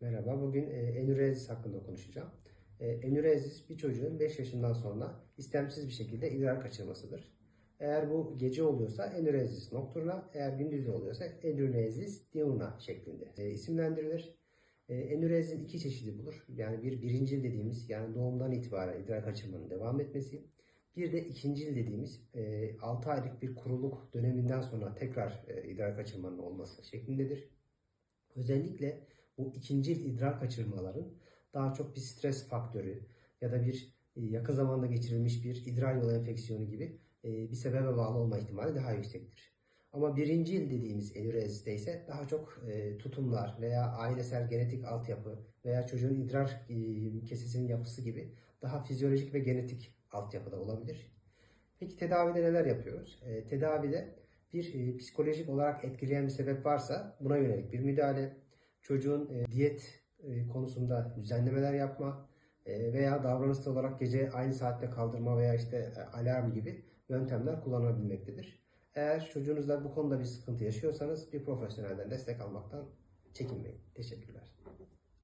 Merhaba, bugün e, enürezis hakkında konuşacağım. E, enürezis bir çocuğun 5 yaşından sonra istemsiz bir şekilde idrar kaçırmasıdır. Eğer bu gece oluyorsa enürezis nocturna, eğer gündüz oluyorsa enürezis diurna şeklinde e, isimlendirilir. Enürezin iki çeşidi bulur. Yani bir birincil dediğimiz yani doğumdan itibaren idrar kaçırmanın devam etmesi. Bir de ikincil dediğimiz e, 6 aylık bir kuruluk döneminden sonra tekrar idrar kaçırmanın olması şeklindedir. Özellikle bu ikincil idrar kaçırmaların daha çok bir stres faktörü ya da bir e, yakın zamanda geçirilmiş bir idrar yolu enfeksiyonu gibi e, bir sebebe bağlı olma ihtimali daha yüksektir. Ama birincil dediğimiz enüreziste ise daha çok e, tutumlar veya ailesel genetik altyapı veya çocuğun idrar kesesinin yapısı gibi daha fizyolojik ve genetik altyapıda olabilir. Peki tedavide neler yapıyoruz? Tedavide bir psikolojik olarak etkileyen bir sebep varsa buna yönelik bir müdahale, çocuğun e, diyet e, konusunda düzenlemeler yapma e, veya davranışsal olarak gece aynı saatte kaldırma veya işte alarm gibi yöntemler kullanabilmektedir. Eğer çocuğunuzda bu konuda bir sıkıntı yaşıyorsanız bir profesyonelden destek almaktan çekinmeyin. Teşekkürler.